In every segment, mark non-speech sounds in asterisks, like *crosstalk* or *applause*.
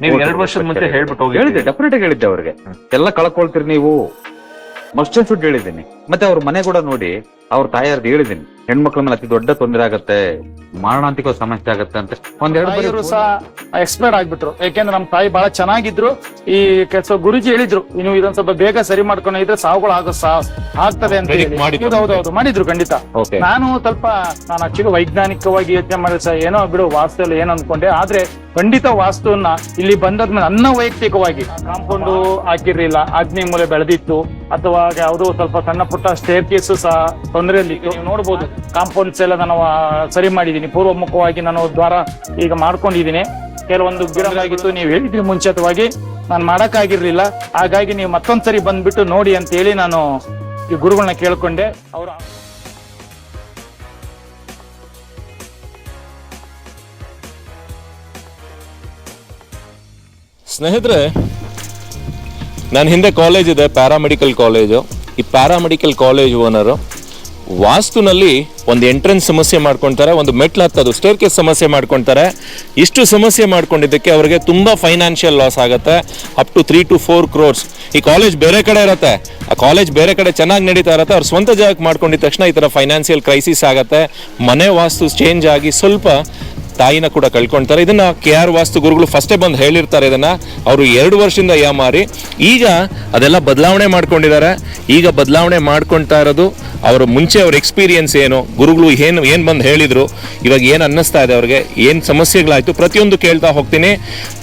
ನೀವು ಎರಡು ವರ್ಷದ ಮುಂಚೆ. ಹೇಳ್ಬಿಟ್ಟು ಹೋಗಿ ಹೇಳಿದ್ದೆ ಡೆಫಿನೆಟ್ ಹೇಳಿದ್ದೆ ಅವ್ರಿಗೆ. ಎಲ್ಲ ಕಳ್ಕೊಳ್ತೀರಿ ನೀವು. ಮಸ್ಟ್ ಶುಡ್ ಹೇಳಿದ್ದೀನಿ. ಮತ್ತೆ ಅವ್ರ ಮನೆ ಕೂಡ ನೋಡಿ ಅವ್ರ ತಾಯಿಯರ್ದು ಹೇಳಿದೀನಿ ಹೆಣ್ಮಕ್ಳ ಮೇಲೆ ಅತಿ ದೊಡ್ಡ ತೊಂದರೆ ಆಗತ್ತೆ ಮಾರಣಾಂತಿಕ ಸಮಸ್ಯೆ ಆಗತ್ತೆ ಅಂತ. ಒಂದೆರಡು ಸಹ ಎಕ್ಸ್ಪೈರ್ಡ್ ಆಗ್ಬಿಟ್ರು. ಯಾಕೆಂದ್ರೆ ನಮ್ ತಾಯಿ ಬಹಳ ಚೆನ್ನಾಗಿದ್ರು. ಈ ಕೆಲಸ ಗುರುಜಿ ಹೇಳಿದ್ರು ನೀವು ಇದೊಂದ್ ಸ್ವಲ್ಪ ಬೇಗ ಸರಿ ಮಾಡ್ಕೊಂಡು ಇದ್ರೆ ಸಾವುಗಳು ಆಗೋ ಸಾ- ಆಗ್ತದೆ ಅಂತ ಹೌದೌದು ಹೇಳಿ. ಮಾಡಿದ್ರು. ಹೌದು, ಹೌದು ಹೌದು ಮಾಡಿದ್ರು ಖಂಡಿತ. ನಾನು ಸ್ವಲ್ಪ ನಾನು ಆಕ್ಚುಲಿ ವೈಜ್ಞಾನಿಕವಾಗಿ ಯೋಚನೆ ಮಾಡಿದ್ರೆ ಸಹ ಏನೋ ಬಿಡು ವಾಸ್ತು ಅಲ್ಲಿ ಏನು ಅನ್ಕೊಂಡೆ. ಆದ್ರೆ ಖಂಡಿತ ವಾಸ್ತುವನ್ನ ಇಲ್ಲಿ ಬಂದದ್ಮೇಲೆ ನನ್ನ ವೈಯಕ್ತಿಕವಾಗಿ ಕಾಂಪೌಂಡ್ ಹಾಕಿರ್ಲಿಲ್ಲ ಅಗ್ನಿ ಮೂಲೆ ಬೆಳೆದಿತ್ತು ಅಥವಾ ಯಾವುದೋ ಸ್ವಲ್ಪ ಸಣ್ಣ ಪುಟ್ಟ ಸ್ಟೇರ್ ಕೇಸು ಸಹ ತೊಂದರೆಯಲ್ಲಿತ್ತು ನೀವು ನೋಡ್ಬೋದು ಕಾಂಪೌಂಡ್ಸ್ ಎಲ್ಲ ನಾನು ಸರಿ ಮಾಡಿದ್ದೀನಿ. ಪೂರ್ವಮುಖವಾಗಿ ನಾನು ದ್ವಾರ ಈಗ ಮಾಡ್ಕೊಂಡಿದ್ದೀನಿ. ಕೆಲವೊಂದು ಗಿಡಗಳಾಗಿತ್ತು, ನೀವು ಹೇಳಿದ್ರಿ ಮುಂಚಿತವಾಗಿ ನಾನು ಮಾಡಕ್ಕಾಗಿರ್ಲಿಲ್ಲ. ಹಾಗಾಗಿ ನೀವು ಮತ್ತೊಂದ್ಸರಿ ಬಂದ್ಬಿಟ್ಟು ನೋಡಿ ಅಂತ ಹೇಳಿ ನಾನು ಈ ಗುರುಗಳನ್ನ ಕೇಳ್ಕೊಂಡೆ. ಅವರು ಸ್ನೇಹಿತರೆ ನನ್ನ ಹಿಂದೆ ಕಾಲೇಜ್ ಇದೆ ಪ್ಯಾರಾಮೆಡಿಕಲ್ ಕಾಲೇಜು ಈ ಪ್ಯಾರಾಮೆಡಿಕಲ್ ಕಾಲೇಜ್ ಓನರು ವಾಸ್ತುನಲ್ಲಿ ಒಂದು ಎಂಟ್ರೆನ್ಸ್ ಸಮಸ್ಯೆ ಮಾಡ್ಕೊತಾರೆ, ಒಂದು ಮೆಟ್ಲು ಹತ್ತೋದು ಸ್ಟೇರ್ ಕೇಸ್ ಸಮಸ್ಯೆ ಮಾಡ್ಕೊತಾರೆ. ಇಷ್ಟು ಸಮಸ್ಯೆ ಮಾಡ್ಕೊಂಡಿದ್ದಕ್ಕೆ ಅವರಿಗೆ ತುಂಬ ಫೈನಾನ್ಷಿಯಲ್ ಲಾಸ್ ಆಗುತ್ತೆ up to three to four crores ಈ ಕಾಲೇಜ್ ಬೇರೆ ಕಡೆ ಇರುತ್ತೆ. ಆ ಕಾಲೇಜ್ ಬೇರೆ ಕಡೆ ಚೆನ್ನಾಗಿ ನಡೀತಾ ಇರುತ್ತೆ, ಅವ್ರ ಸ್ವಂತ ಜಾಗಕ್ಕೆ ಮಾಡ್ಕೊಂಡಿದ ತಕ್ಷಣ ಈ ಥರ ಫೈನಾನ್ಷಿಯಲ್ ಕ್ರೈಸಿಸ್ ಆಗುತ್ತೆ. ಮನೆ ವಾಸ್ತು ಚೇಂಜ್ ಆಗಿ ಸ್ವಲ್ಪ ತಾಯಿನ ಕೂಡ ಕಳ್ಕೊಳ್ತಾರೆ ಇದನ್ನ ಕೆ ಆರ್ ವಾಸ್ತು ಗುರುಗಳು ಫಸ್ಟೇ ಬಂದು ಹೇಳಿರ್ತಾರೆ ಇದನ್ನ. ಅವರು ಎರಡು ವರ್ಷದಿಂದ ಯಾಮಾರಿ. ಈಗ ಅದೆಲ್ಲ ಬದಲಾವಣೆ ಮಾಡ್ಕೊಂಡಿದ್ದಾರೆ. ಈಗ ಬದಲಾವಣೆ ಮಾಡ್ಕೊಳ್ತಾ ಇರೋದು ಅವರ ಮುಂಚೆ ಅವ್ರ ಎಕ್ಸ್ಪೀರಿಯನ್ಸ್ ಏನು? ಗುರುಗಳು ಏನು ಏನು ಬಂದು ಹೇಳಿದ್ರು? ಇವಾಗ ಏನು ಅನ್ನಿಸ್ತಾ ಇದೆ ಅವ್ರಿಗೆ? ಏನು ಸಮಸ್ಯೆಗಳಾಯ್ತು? ಪ್ರತಿಯೊಂದು ಕೇಳ್ತಾ ಹೋಗ್ತೀನಿ.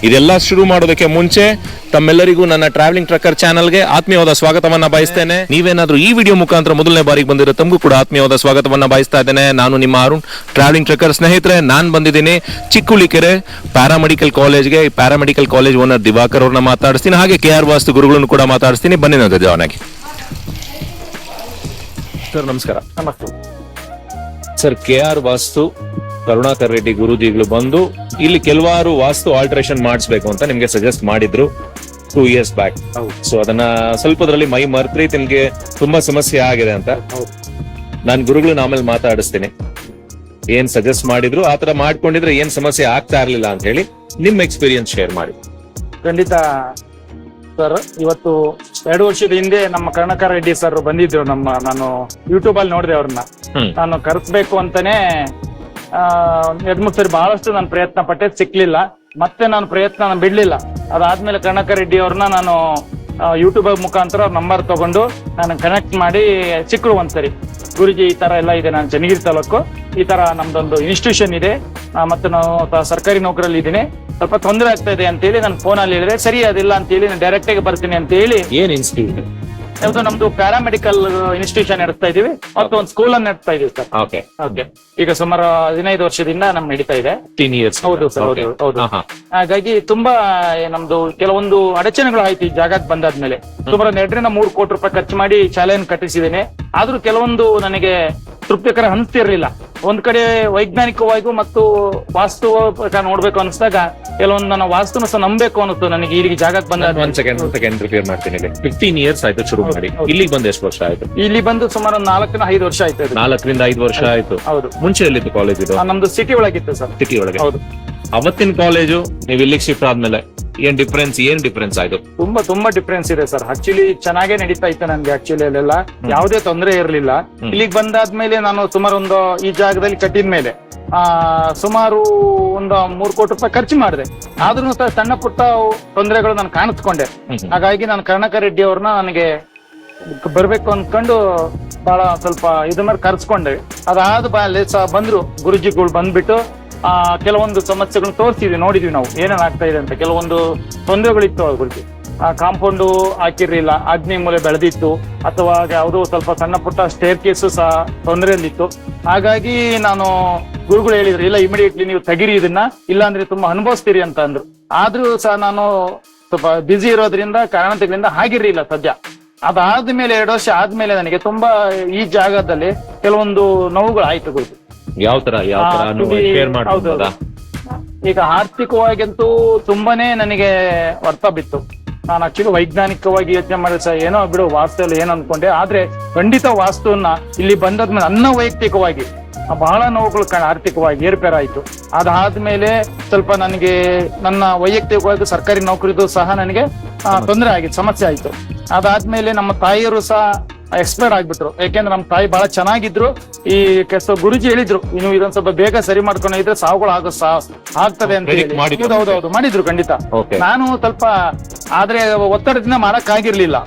ಇದೆಲ್ಲ ಶುರು ಮಾಡೋದಕ್ಕೆ ಮುಂಚೆ ತಮ್ಮೆಲ್ಲರಿಗೂ ನನ್ನ ಟ್ರಾವೆಲಿಂಗ್ ಟ್ರಕ್ಕರ್ ಚಾನಲ್ಗೆ ಆತ್ಮೀಯವಾದ ಸ್ವಾಗತವನ್ನ ಬಯಸ್ತೇನೆ. ನೀವೇನಾದರೂ ಈ ವಿಡಿಯೋ ಮುಖಾಂತರ ಮೊದಲನೇ ಬಾರಿಗೆ ಬಂದಿರೋ ತಮಗೂ ಕೂಡ ಆತ್ಮೀಯವಾದ ಸ್ವಾಗತವನ್ನ ಬಯಸ್ತಾ ಇದ್ದೇನೆ. ನಾನು ನಿಮ್ಮ ಅರುಣ್ ಟ್ರಾವೆಲಿಂಗ್ ಟ್ರಕ್ಕರ್ ಸ್ನೇಹಿತರೆ. ನಾನು ಬಂದಿದ್ದೀನಿ ಚಿಕ್ಕುಳಿಕೆರೆ ಪ್ಯಾರಾಮೆಡಿಕಲ್ ಕಾಲೇಜ್ಗೆ ಈ ಪ್ಯಾರಾಮೆಡಿಕಲ್ ಕಾಲೇಜ್ ಓನರ್ ದಿವಾಕರ್ ಅವ್ರನ್ನ ಮಾತಾಡಿಸ್ತೀನಿ. ಹಾಗೆ ಕೆ ಆರ್ ವಾಸ್ತು ಗುರುಗಳನ್ನು ಕೂಡ ಮಾತಾಡಿಸ್ತೀನಿ. ಬನ್ನಿ ನನ್ನ ಜವಾನಾಗಿ ಸರ್ ನಮಸ್ಕಾರ. ನಮಸ್ತೆ. Sir K R Vastu Karunakar Reddy ಗುರುಜಿಗಳು ಬಂದು ಇಲ್ಲಿ ಕೆಲವಾರು ವಾಸ್ತು ಆಲ್ಟ್ರೇಷನ್ ಮಾಡಿಸ್ಬೇಕು ಅಂತ ನಿಮ್ಗೆ ಸಜೆಸ್ಟ್ ಮಾಡಿದ್ರು ಟೂ ಇಯರ್ಸ್ ಬ್ಯಾಕ್ ಸೊ ಅದನ್ನ ಸ್ವಲ್ಪದ್ರಲ್ಲಿ ಮೈ ಮರ್ತ್ರಿ ನಿಮ್ಗೆ ತುಂಬಾ ಸಮಸ್ಯೆ ಆಗಿದೆ ಅಂತ. ನಾನು ಗುರುಗಳನ್ನ ಆಮೇಲೆ ಮಾತಾಡಿಸ್ತೀನಿ. ಏನ್ ಸಜೆಸ್ಟ್ ಮಾಡಿದ್ರು ಆತರ ಮಾಡ್ಕೊಂಡಿದ್ರೆ ಏನ್ ಸಮಸ್ಯೆ ಆಗ್ತಾ ಇರ್ಲಿಲ್ಲ ಅಂತ ಹೇಳಿ ನಿಮ್ ಎಕ್ಸ್ಪೀರಿಯನ್ಸ್ ಶೇರ್ ಮಾಡಿ. ಖಂಡಿತ ಸರ್ ಇವತ್ತು ಎರಡು ವರ್ಷದ ಹಿಂದೆ ನಮ್ಮ ಕರ್ಣಕ ರೆಡ್ಡಿ ಸರ್ ಬಂದಿದ್ರು ನಮ್ಮ ನಾನು ಯೂಟ್ಯೂಬ್ ಅಲ್ಲಿ ನೋಡಿದೆ ಅವ್ರನ್ನ. ಹ್ಮ್. ನಾನು ಕರ್ಸ್ಬೇಕು ಅಂತಾನೆ ಆ, ಎರಡ್ ಮೂರ್ ಸರಿ ಬಹಳಷ್ಟು ನಾನು ಪ್ರಯತ್ನ ಪಟ್ಟೆ ಸಿಕ್ಲಿಲ್ಲ. ಮತ್ತೆ ನಾನು ಪ್ರಯತ್ನ ನಾನು ಬಿಡ್ಲಿಲ್ಲ. ಅದಾದ್ಮೇಲೆ ಕರ್ಣಕ ರೆಡ್ಡಿ ಅವ್ರನ್ನ ನಾನು ಯೂಟ್ಯೂಬ್ ಮುಖಾಂತರ ನಂಬರ್ ತಗೊಂಡು ನಾನು ಕನೆಕ್ಟ್ ಮಾಡಿ ಸಿಕ್ಕರು ಒಂದ್ಸರಿ. ಗುರುಜಿ, ಈ ತರ ಎಲ್ಲ ಇದೆ ನಾನು ಚನ್ನಗಿರಿ ತಾಲೂಕು. ಈ ತರ ನಮ್ದೊಂದು ಇನ್ಸ್ಟಿಟ್ಯೂಷನ್ ಇದೆ. ಮತ್ತೆ ನಾನು ಸರ್ಕಾರಿ ನೌಕರಲ್ಲಿ ಇದ್ದೀನಿ. ಸ್ವಲ್ಪ ತೊಂದರೆ ಆಗ್ತಾ ಇದೆ ಅಂತ ಹೇಳಿ ನಾನು ಫೋನ್ ಅಲ್ಲಿ ಹೇಳಿದ್ರೆ ಸರಿ, ಅದಿಲ್ಲ ಅಂತ ಹೇಳಿ ನಾನು ಡೈರೆಕ್ಟ್ ಆಗಿ ಬರ್ತೀನಿ ಅಂತ ಹೇಳಿ ಏನ್ ಇನ್ಸ್ಟಿಟ್ಯೂಟ್ ಯಾವ್ದು ನಮ್ದು ಪ್ಯಾರಾಮೆಡಿಕಲ್ ಇನ್ಸ್ಟಿಟ್ಯೂಷನ್ ನಡೆಸ್ತಾ ಇದೀವಿ. ಮತ್ತು ಒಂದು ಸ್ಕೂಲ್ ಅನ್ನ ನಡೆಸ್ತಾ ಇದೀವಿ ಸರ್. ಓಕೆ ಓಕೆ ಈಗ ಸುಮಾರು ಹದಿನೈದು ವರ್ಷದಿಂದ ನಮ್ ನಡೀತಾ ಇದೆ. ಟೀನ್ ಇಯರ್ಸ್ ಹೌದು ಸರ್ ಹೌದು ಹೌದು. ಹಾಗಾಗಿ ತುಂಬಾ ನಮ್ದು ಕೆಲವೊಂದು ಅಡಚಣೆಗಳು ಆಯ್ತು ಈ ಜಾಗಕ್ಕೆ ಬಂದಾದ್ಮೇಲೆ. ಸುಮಾರು ಒಂದು ಎರಡರಿಂದ ಮೂರು ಕೋಟಿ ರೂಪಾಯಿ ಖರ್ಚು ಮಾಡಿ ಶಾಲೆಯನ್ನು ಕಟ್ಟಿಸಿದ್ದೇನೆ. ಆದ್ರೂ ಕೆಲವೊಂದು ನನಗೆ ತೃಪ್ತಿಕರ ಅನಿಸ್ತಿರ್ಲಿಲ್ಲ. ಒಂದ್ ಕಡೆ ವೈಜ್ಞಾನಿಕವಾಗಿಯೂ ಮತ್ತು ವಾಸ್ತು ನೋಡ್ಬೇಕು ಅನಿಸಿದಾಗ ಕೆಲವೊಂದು ನನ್ನ ವಾಸ್ತುನ ಸಹ ನಂಬೇಕು ಅನ್ನಿಸ್ತು ನನಗೆ ಇಲ್ಲಿಗೆ ಜಾಗಕ್ಕೆ ಬಂದ ಒಂದ್ ಸೆಕೆಂಡ್ ಒಂದ್ ಸೆಕೆಂಡ್ ರಿಪೇರ್ ಮಾಡ್ತೀನಿ ಇಲ್ಲಿ ಫಿಫ್ಟೀನ್ ಇಯರ್ಸ್ ಆಯ್ತು ಶುರು ಮಾಡಿ. ಇಲ್ಲಿ ಇಲ್ಲಿಗೆ ಬಂದು ಎಷ್ಟು ವರ್ಷ ಆಯ್ತು? ಇಲ್ಲಿ ಬಂದು ಸುಮಾರು ಒಂದು ನಾಲ್ಕರಿಂದ ಐದು ವರ್ಷ ಆಯ್ತು ಇದು. ನಾಲ್ಕರಿಂದ ಐದು ವರ್ಷ ಆಯ್ತು. ಹೌದು. ಮುಂಚೆ ಎಲ್ಲಿತ್ತು ಕಾಲೇಜ್ ಇದು? ಆ, ನಮ್ದು ಸಿಟಿ ಒಳಗಿತ್ತು ಸರ್. ಸಿಟಿ ಒಳಗೆ. ಹೌದು. ಅವತ್ತಿನ ಕಾಲೇಜು ನೀವು ಇಲ್ಲಿಗೆ ಶಿಫ್ಟ್ ಆದ್ಮೇಲೆ ಏನ್ ಡಿಫ್ರೆನ್ಸ್ ಏನ್ ಡಿಫ್ರೆನ್ಸ್ ಆಯ್ತು? ತುಂಬಾ ತುಂಬಾ ಡಿಫ್ರೆನ್ಸ್ ಇದೆ ಸರ್ ಆಕ್ಚುಲಿ ಚೆನ್ನಾಗೇ ನಡೀತಾ ಇತ್ತು ನನ್ಗೆ ಆಕ್ಚುಲಿ ಅಲ್ಲೆಲ್ಲ. ಯಾವುದೇ ತೊಂದರೆ ಇರಲಿಲ್ಲ. ಇಲ್ಲಿಗೆ ಬಂದಾದ್ಮೇಲೆ ನಾನು ಸುಮಾರು ಒಂದು ಈ ಜಾಗದಲ್ಲಿ ಕಟ್ಟಿದ ಮೇಲೆ ಆ ಸುಮಾರು ಒಂದು ಮೂರ್ ಕೋಟಿ ರೂಪಾಯಿ ಖರ್ಚು ಮಾಡಿದೆ. ಆದ್ರೂ ಸಹ ಸಣ್ಣ ಪುಟ್ಟ ತೊಂದರೆಗಳು ನಾನು ಕಾಣಿಸ್ಕೊಂಡೆ. ಹಾಗಾಗಿ ನಾನು ಕರ್ಣಕ ರೆಡ್ಡಿ ಅವ್ರನ್ನ ನನಗೆ ಬರ್ಬೇಕು ಅನ್ಕೊಂಡು ಬಹಳ ಸ್ವಲ್ಪ ಇದ್ರ ಮೇಲೆ ಕರ್ಸ್ಕೊಂಡೆ. ಅದಾದ ಬಂದ್ರು ಗುರುಜಿಗಳು ಬಂದ್ಬಿಟ್ಟು ಕೆಲವೊಂದು ಸಮಸ್ಯೆಗಳನ್ನ ತೋರಿಸಿದ್ವಿ, ನೋಡಿದ್ವಿ ನಾವು. ಏನೇನು ಆಗ್ತಾ ಇದೆ ಅಂತ. ಕೆಲವೊಂದು ತೊಂದರೆಗಳಿತ್ತು ಅವುಗಳಿಗೆ ಆ, ಕಾಂಪೌಂಡು ಹಾಕಿರ್ಲಿಲ್ಲ. ಅಗ್ನಿ ಮೂಲೆ ಬೆಳೆದಿತ್ತು. ಅಥವಾ ಯಾವುದೋ ಸ್ವಲ್ಪ ಸಣ್ಣ ಪುಟ್ಟ ಸ್ಟೇರ್ ಕೇಸು ಸಹ ತೊಂದರೆಯಲ್ಲಿತ್ತು. ಹಾಗಾಗಿ ನಾನು ಗುರುಗಳು ಹೇಳಿದ್ರು, ಇಲ್ಲ ಇಮಿಡಿಯೇಟ್ಲಿ ನೀವು ತೆಗಿರಿ ಇದನ್ನ. ಇಲ್ಲಾಂದ್ರೆ ತುಂಬಾ ಅನುಭವಿಸ್ತೀರಿ ಅಂತ ಅಂದ್ರು. ಆದ್ರೂ ಸಹ ನಾನು ಸ್ವಲ್ಪ ಬ್ಯುಸಿ ಇರೋದ್ರಿಂದ, ಕಾರಣತೆಗಳಿಂದ ಆಗಿರ್ಲಿಲ್ಲ ಸದ್ಯ. ಅದಾದ್ಮೇಲೆ ಎರಡು ವರ್ಷ ಆದ್ಮೇಲೆ ನನಗೆ ತುಂಬಾ ಈ ಜಾಗದಲ್ಲಿ ಕೆಲವೊಂದು ನೋವುಗಳು ಆಯ್ತು ಯಾವ ತರ ಯಾವ ತರ ಶೇರ್ ಈಗ ಆರ್ಥಿಕವಾಗಂತೂ ತುಂಬಾನೇ ನನಗೆ ಅರ್ಥ ಬಿತ್ತು. ನಾನು ಆಕ್ಚುಲಿ ವೈಜ್ಞಾನಿಕವಾಗಿ ಯೋಚನೆ ಮಾಡಿದ ಸಹ ಏನೋ ಬಿಡು ವಾಸ್ತು ಏನು ಏನೋ ಅನ್ಕೊಂಡೆ. ಆದ್ರೆ ಖಂಡಿತ ವಾಸ್ತುವನ್ನ ಇಲ್ಲಿ ಬಂದಾದ್ಮೇಲೆ ನನ್ನ ವೈಯಕ್ತಿಕವಾಗಿ ಬಹಳ ನೋವುಗಳು ಕಾಣ ಆರ್ಥಿಕವಾಗಿ ಏರ್ಪೇರಾಯಿತು ಅದಾದ್ಮೇಲೆ ಸ್ವಲ್ಪ ನನಗೆ ನನ್ನ ವೈಯಕ್ತಿಕವಾಗಿ ಸರ್ಕಾರಿ ನೌಕರಿದು ಸಹ ನನಗೆ ತೊಂದರೆ ಆಗಿತ್ತು ಸಮಸ್ಯೆ ಆಯಿತು. ಅದಾದ್ಮೇಲೆ ನಮ್ಮ ತಾಯಿಯರು ಸಹ ಎಕ್ಸ್ಪೈರ್ ಆಗ್ಬಿಟ್ರು. ಯಾಕೆಂದ್ರೆ ನಮ್ಮ ತಾಯಿ ಬಹಳ ಚೆನ್ನಾಗಿದ್ರು. ಈ ಕೆಸ ಗುರುಜಿ ಹೇಳಿದ್ರು ನೀವು ಇದೊಂದ್ ಸ್ವಲ್ಪ ಬೇಗ ಸರಿ ಮಾಡ್ಕೊಂಡು ಇದ್ರೆ ಸಾವುಗಳು ಆಗೋ ಸಾ- ಆಗ್ತದೆ ಅಂತ ಹೇಳಿ. ಮಾಡಿದ್ರು. ಹೌದು, ಹೌದು ಹೌದು ಮಾಡಿದ್ರು ಖಂಡಿತ. Okay. ನಾನು ಸ್ವಲ್ಪ ಆದ್ರೆ ಒತ್ತಡದಿಂದ ಮಾಡಕ್ ಆಗಿರ್ಲಿಲ್ಲ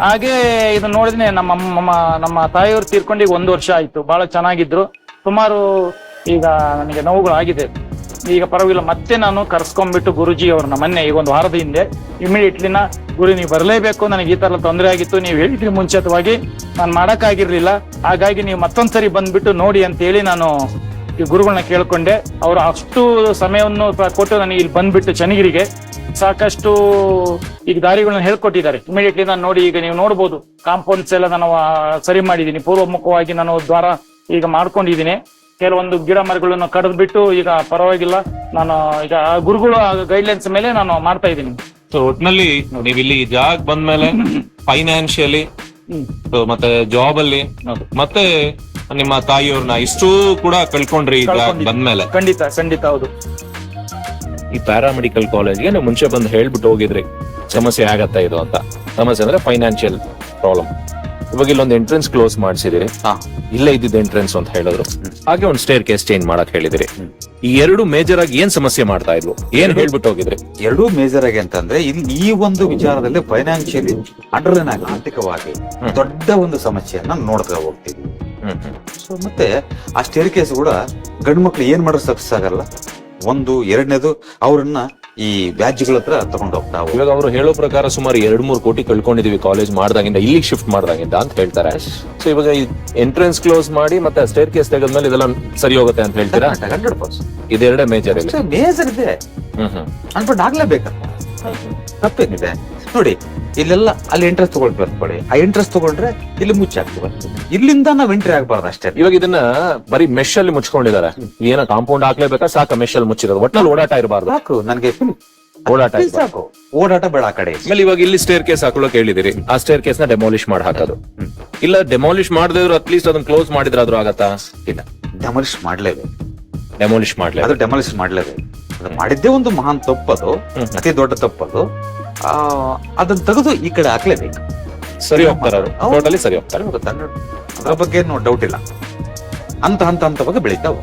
ಹಾಗೆ ಇದನ್ನ ನೋಡಿದ್ರೆ ನಮ್ಮ ನಮ್ಮ ನಮ್ಮ ತಾಯಿಯವರು ತೀರ್ಕೊಂಡು ಈಗ ಒಂದು ವರ್ಷ ಆಯ್ತು. ಬಹಳ ಚೆನ್ನಾಗಿದ್ರು. ಸುಮಾರು ಈಗ ನನಗೆ ನೋವುಗಳಾಗಿದೆ. ಈಗ ಪರವಾಗಿಲ್ಲ, ಮತ್ತೆ ನಾನು ಕರ್ಸ್ಕೊಂಡ್ಬಿಟ್ಟು ಗುರುಜಿ ಅವ್ರನ್ನ ಮೊನ್ನೆ ಈಗ ಒಂದು ವಾರದ ಹಿಂದೆ ಇಮಿಡಿಯೇಟ್ಲಿ ನಾ, ಗುರು, ನೀವು ಬರಲೇಬೇಕು, ನನಗೆ ಈ ತರ ತೊಂದರೆ ಆಗಿತ್ತು, ನೀವು ಹೇಳಿದ್ರಿ ಮುಂಚಿತವಾಗಿ, ನಾನು ಮಾಡಕ್ಕಾಗಿರ್ಲಿಲ್ಲ, ಹಾಗಾಗಿ ನೀವು ಮತ್ತೊಂದ್ಸರಿ ಬಂದ್ಬಿಟ್ಟು ನೋಡಿ ಅಂತ ಹೇಳಿ ನಾನು ಈ ಗುರುಗಳನ್ನ ಕೇಳ್ಕೊಂಡೆ. ಅವರು ಅಷ್ಟು ಸಮಯವನ್ನು ಕೊಟ್ಟು ನನಗೆ ಇಲ್ಲಿ ಬಂದ್ಬಿಟ್ಟು ಚನ್ನಗಿರಿಗೆ ಸಾಕಷ್ಟು ಈಗ ದಾರಿಗಳನ್ನ ಹೇಳ್ಕೊಟ್ಟಿದ್ದಾರೆ. ಇಮಿಡಿಯೇಟ್ಲಿ ನಾನು ನೋಡಿ ಈಗ ನೀವು ನೋಡ್ಬೋದು ಕಾಂಪೌಂಡ್ಸ್ ಎಲ್ಲ ನಾನು ಸರಿ ಮಾಡಿದ್ದೀನಿ ಪೂರ್ವಮುಖವಾಗಿ ನಾನು ದ್ವಾರ ಈಗ ಮಾಡ್ಕೊಂಡಿದ್ದೀನಿ ಕೆಲವೊಂದು ಗಿಡ ಮರಗಳನ್ನು ಕಡಿದು ಬಿಟ್ಟು ಈಗ ಪರವಾಗಿಲ್ಲ. ನಾನು ಈಗ ಆ ಗುರುಗಳು ಗೈಡ್ಲೈನ್ಸ್ ಮೇಲೆ ನಾನು ಮಾಡ್ತಾ ಇದ್ದೀನಿ. ಸೊ ಒಟ್ನಲ್ಲಿ ನೀವು ಇಲ್ಲಿ ಜಾಗ್ ಬಂದ್ಮೇಲೆ *laughs* ಫೈನಾನ್ಶಿಯಲಿ ಮತ್ತೆ ಜಾಬ್ ಅಲ್ಲಿ ಮತ್ತೆ ನಿಮ್ಮ ತಾಯಿಯವ್ರನ್ನ ಇಷ್ಟು ಕೂಡ ಕಳ್ಕೊಂಡ್ರಿ ಈಗ ಮೇಲೆ ಬಂದ್ಮೇಲೆ. ಖಂಡಿತ ಖಂಡಿತ ಹೌದು. ಈ ಪ್ಯಾರಾಮೆಡಿಕಲ್ ಕಾಲೇಜ್ಗೆ ನೀವು ಮುಂಚೆ ಬಂದು ಹೇಳ್ಬಿಟ್ಟು ಹೋಗಿದ್ರಿ. ಸಮಸ್ಯೆ ಆಗತ್ತಾ ಇದು ಅಂತ. ಸಮಸ್ಯೆ ಅಂದ್ರೆ ಫೈನಾನ್ಷಿಯಲ್ ಪ್ರಾಬ್ಲಮ್ ಇವಾಗ ಇಲ್ಲೊಂದು ಎಂಟ್ರೆನ್ಸ್ ಕ್ಲೋಸ್ ಮಾಡಿಸಿದಿರಿ ಇಲ್ಲೇ ಇದ್ದಿದ್ದ ಎಂಟ್ರೆನ್ಸ್ ಅಂತ ಹೇಳಿದ್ರು. ಹಾಗೆ ಒಂದು ಸ್ಟೇರ್ ಕೇಸ್ ಚೇಂಜ್ ಮಾಡಕ್ ಹೇಳಿದಿರಿ. ಈ ಎರಡು ಮೇಜರ್ ಆಗಿ ಏನ್ ಸಮಸ್ಯೆ ಮಾಡ್ತಾ ಇದ್ವು? ಏನ್ ಹೇಳ್ಬಿಟ್ಟು ಹೋಗಿದ್ರಿ? ಎರಡೂ ಮೇಜರ್ ಆಗಿ ಅಂತಂದ್ರೆ ಇಲ್ಲಿ ಈ ಒಂದು ವಿಚಾರದಲ್ಲಿ ಫೈನಾನ್ಷಿಯಲಿ ಅಂಡರ್ಲೈನ್ ಆಗಿ ಆರ್ಥಿಕವಾಗಿ ದೊಡ್ಡ ಒಂದು ಸಮಸ್ಯೆಯನ್ನ ನೋಡ್ತಾ ಹೋಗ್ತೀವಿ. ಸೊ ಮತ್ತೆ ಆ ಸ್ಟೇರ್ ಕೇಸ್ ಕೂಡ ಗಂಡು ಮಕ್ಳು ಏನ್ ಮಾಡಿದ್ರೆ ಸಕ್ಸಸ್ ಆಗಲ್ಲ. ಒಂದು ಎರಡನೇದು ಅವ್ರನ್ನ ಈ ಬ್ಯಾಚ್ಗಳ ಹತ್ರ ತಗೊಂಡು ಹೋಗ್ತಾ ಹೋಗ್ತಾರೆ. ಇವಾಗ ಅವರು ಹೇಳೋ ಪ್ರಕಾರ ಸುಮಾರು ಎರಡ್ ಮೂರು ಕೋಟಿ ಕಳ್ಕೊಂಡಿದೀವಿ ಕಾಲೇಜ್ ಮಾಡ್ದಾಗಿಂದ ಇಲ್ಲಿಗೆ ಶಿಫ್ಟ್ ಮಾಡ್ದಾಗಿಂದ ಅಂತ ಹೇಳ್ತಾರೆ. ಸೊ ಇವಾಗ ಈ ಎಂಟ್ರೆನ್ಸ್ ಕ್ಲೋಸ್ ಮಾಡಿ ಮತ್ತೆ ಸ್ಟೇರ್ ಕೇಸ್ ತೆಗೆದ್ಮೇಲೆ ಇದೆಲ್ಲ ಸರಿ ಹೋಗುತ್ತೆ ಅಂತ ಹೇಳ್ತೀರಾ? ಹಂಡ್ರೆಡ್ ಪರ್ಸೆಂಟ್ ಇದೆರಡೇ ಮೇಜರ್ ಇದೆ. ಮೇಜರ್ ಇದೆ ಆಗ್ಲೇಬೇಕಪ್ಪ. ತಪ್ಪೇನಿದೆ ನೋಡಿ ಇಲ್ಲೆಲ್ಲ ಅಲ್ಲಿ ಇಂಟ್ರೆಸ್ಟ್ ತಗೊಂಡ್ ಅನ್ಕೊಳ್ಳಿ ಆ ಇಂಟ್ರೆಸ್ಟ್ ತಗೊಂಡ್ರೆ ಇಲ್ಲಿ ಮುಚ್ಚಿ ಆಗ್ತದೆ ಇಲ್ಲಿಂದ ನಾವ್ ಎಂಟ್ರಿ ಆಗ್ಬಾರ್ದು ಅಷ್ಟೇ. ಇವಾಗ ಇದನ್ನ ಬರೀ ಮೆಶ್ ಅಲ್ಲಿ ಮುಚ್ಕೊಂಡಿದ್ದಾರೆ. ಏನೋ ಕಾಂಪೌಂಡ್ ಹಾಕ್ಲೇಬೇಕಾ? ಸಾಕ ಮೆಶ್ ಅಲ್ಲಿ ಮುಚ್ಚಿರೋದು. ಒಟ್ನಲ್ಲಿ ಓಡಾಟ ಇರಬಾರ್ದು. ಸಾಕು ನನಗೆ ಓಡಾಟ. ಸಾಕು. ಓಡಾಟ ಬೇಡ ಆ ಕಡೆ. ಆಮೇಲೆ ಇವಾಗ ಇಲ್ಲಿ ಸ್ಟೇರ್ ಕೇಸ್ ಹಾಕೊಳ್ಳೋಕೆ ಹೇಳಿದಿರಿ. ಆ ಸ್ಟೇರ್ ಕೇಸ್ನ ಡೆಮಾಲಿಷ್ ಮಾಡಿ ಹಾಕೋದು. ಇಲ್ಲ ಡೆಮಾಲಿಷ್ ಮಾಡದಿದ್ರು ಅಟ್ಲೀಸ್ಟ್ ಅದನ್ನ ಕ್ಲೋಸ್ ಮಾಡಿದ್ರಾದ್ರೂ ಆಗತ್ತಾ? ಇಲ್ಲ. ಡೆಮಾಲಿಷ್ ಮಾಡ್ಲೇಬೇಕು. ಡೆಮಾಲಿಷ್ ಮಾಡ್ಲೇ ಅದು ಡೆಮಾಲಿಷ್ ಮಾಡ್ಲೇಬೇಕು. ಅದು ಮಾಡಿದ್ದೇ ಒಂದು ಮಹಾನ್ ತಪ್ಪದು. ಅತಿ ದೊಡ್ಡ ತಪ್ಪದು. ಆ ಅದನ್ನ ತೆಗೆದು ಈ ಕಡೆ ಹಾಕ್ಲೇಬೇಕು. ಸರಿ ಹೋಗ್ತಾರೆ ಅವರು. ಟೋಟಲಿ ಸರಿ ಹೋಗ್ತಾರೆ. ಅದ್ರ ಬಗ್ಗೆ ಏನು ಡೌಟ್ ಇಲ್ಲ. ಹಂತ ಹಂತ ಹಂತವಾಗಿ ಬೆಳಿತಾವ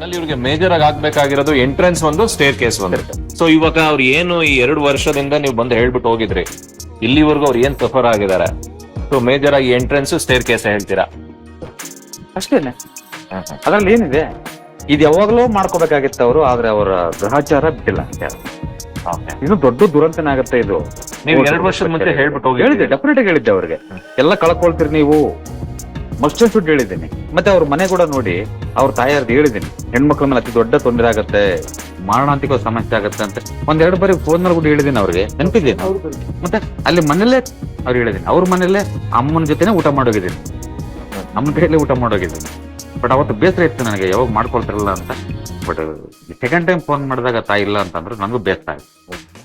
ನಲ್ಲಿ ಇವ್ರಿಗೆ ಮೇಜರ್ ಆಗಿ ಆಗ್ಬೇಕಾಗಿರೋದು ಎಂಟ್ರೆನ್ಸ್ ಒಂದು ಸ್ಟೇರ್ ಕೇಸ್ ಒಂದು ಸೊ ಇವಾಗ ಅವ್ರು ಏನು ಈ ಎರಡು ವರ್ಷದಿಂದ ನೀವು ಬಂದು ಹೇಳ್ಬಿಟ್ಟು ಹೋಗಿದ್ರಿ. ಇಲ್ಲಿವರೆಗೂ ಅವ್ರು ಏನ್ ಸಫರ್ ಆಗಿದ್ದಾರೆ? ಸೊ ಮೇಜರ್ ಆಗಿ ಎಂಟ್ರೆನ್ಸ್ ಸ್ಟೇರ್ ಕೇಸ್ ಹೇಳ್ತೀರಾ? ಅಷ್ಟೇನೆ. ಅದ್ರಲ್ಲಿ ಏನಿದೆ? ಇದು ಯಾವಾಗಲೂ ಮಾಡ್ಕೋಬೇಕಾಗಿತ್ತು ಅವರು ಆದ್ರೆ ಅವರ ಗ್ರಹಚಾರ ಬಿಟ್ಟಿಲ್ಲ. ಅಷ್ಟೇ ಇದು ದೊಡ್ಡ ದುರಂತನ ಆಗತ್ತೆ ಇದು. ನೀವು ಎರಡು ವರ್ಷದ ಮುಂಚೆ ಹೇಳ್ಬಿಟ್ಟು ಹೋಗಿ ಹೇಳಿದ್ದೆ ಡೆಫಿನೆಟ್ ಹೇಳಿದ್ದೆ ಅವ್ರಿಗೆ. ಎಲ್ಲ ಕಳ್ಕೊಳ್ತೀರಿ ನೀವು. ಮಸ್ಟ್ ಶುಡ್ ಹೇಳಿದ್ದೀನಿ. ಮತ್ತೆ ಅವ್ರ ಮನೆ ಕೂಡ ನೋಡಿ ಅವ್ರ ತಾಯಿಯರ್ದು ಹೇಳಿದ್ದೀನಿ. ಹೆಣ್ಮಕ್ಳ ಮೇಲೆ ಅತಿ ದೊಡ್ಡ ತೊಂದರೆ ಆಗತ್ತೆ. ಮಾರಣಾಂತಿಕ ಸಮಸ್ಯೆ ಆಗತ್ತೆ ಅಂತ. ಒಂದೆರಡು ಬಾರಿ ಫೋನ್ ಮೇಲೆ ಕೂಡ ಹೇಳಿದ್ದೀನಿ ಅವ್ರಿಗೆ. ನೆನಪಿದ್ದೀನಿ ಮತ್ತೆ ಅಲ್ಲಿ ಮನೇಲೆ ಅವ್ರು ಹೇಳಿದ್ದೀನಿ. ಅವ್ರ ಮನೇಲೆ ಅಮ್ಮನ ಜೊತೆನೆ ಊಟ ಮಾಡೋಗಿದ್ದೀನಿ. ಅಮ್ಮನ ಕೈಯಲ್ಲೇ ಊಟ ಮಾಡೋಗಿದ್ದೀನಿ. ಬಟ್ ಅವತ್ತು ಬೇಸರ ಇತ್ತು ನನಗೆ, ಯಾವಾಗ ಮಾಡ್ಕೊಳ್ತಿರಲ್ಲ ಅಂತ. ಬಟ್ ಸೆಕೆಂಡ್ ಟೈಮ್ ಫೋನ್ ಮಾಡಿದಾಗ ತಾಯಿ ಇಲ್ಲ ಅಂತಂದ್ರೆ ನನಗೂ ಬೇಸರ ಆಯ್ತು.